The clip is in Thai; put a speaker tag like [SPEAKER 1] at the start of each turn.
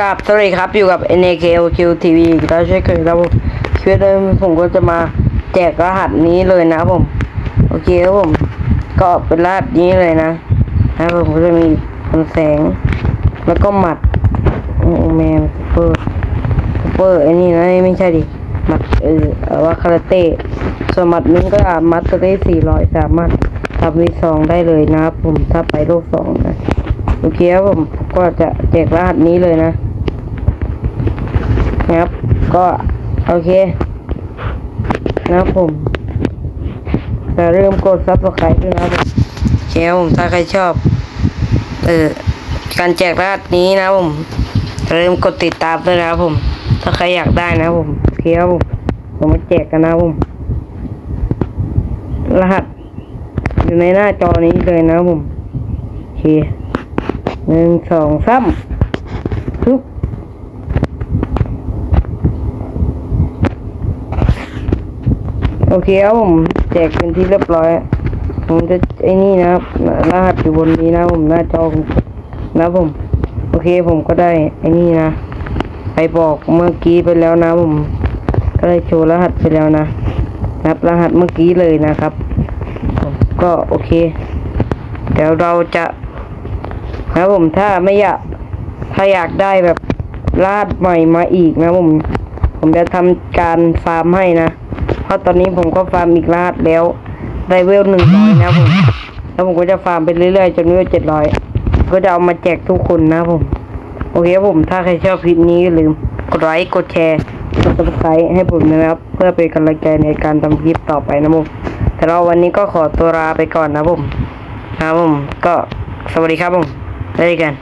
[SPEAKER 1] ราบสวัสดีครับอยู่กับ NAKOQ TV แล้วช่วยกันครับผมชีวิตเลยผมก็จะมาแจกรหัสนี้เลยนะครับผม โอเคครับผม ก็เป็นรหัสนี้เลยนะนะครับผมก็จะมีพันแสง แล้วก็หมัดโอ้แมนซูเปอร์ซูเปอร์ไอ้นี่นะไม่ใช่ดิหมัดเออเอว่าคาราเต้ส่วนหมัดนึงก็มัดจะได้สี่ร้อยสามารถทำวีสองได้เลยนะครับผมถ้าไปโลกสองนะโอเคครับผมก็จะแจกรหัสนี้เลยนะ นะครับ ก็โอเคนะครับผมอย่าลืมกดซับสไครต์ด้วยนะครับผมโอเคครับผมถ้าใครชอบ เออการแจกรหัสนี้นะผมอย่าลืมกดติดตามด้วยนะครับผม ถ้าใครอยากได้นะผมโอเคครับผมผมมาแจกกันนะผม รหัส อยู่ในหน้าจอนี้เลยนะผมโอเคหนึ่งสองสามทุบ โอเคครับผมแจกเป็นที่เรียบร้อย ผมจะไอ้นี่นะครับรหัสอยู่บนนี้นะผมหน้าจอนะผม โอเคผมก็ได้ไอ้นี่นะไปบอกเมื่อกี้ไปแล้วนะผมก็ได้โชว์รหัสไปแล้วนะนับรหัสเมื่อกี้เลยนะครับผมก็โอเค เดี๋ยวเราจะนะผมถ้าไม่อยากถ้าอยากได้แบบลาดใหม่มาอีกนะผม ผมจะทำการฟาร์มให้นะ ราะตอนนี้ผมก็ฟาร์มอีกลาดแล้วได้เวลหนึ่งร้อยนะผมแล้วผมก็จะฟาร์มไปเรื่อยๆจนเวลเจ็ดร้อยก็จะเอามาแจกทุกคนนะผม โอเคผมถ้าใครชอบคลิปนี้อย่าลืมกดไลค์กดแชร์กด subscribe ให้ผมนะครับ เพื่อเป็นกำลังใจในการทำคลิปต่อไปนะผมแต่เราวันนี้ก็ขอตัวลาไปก่อนนะผมครับผมก็สวัสดีครับผมได้กัน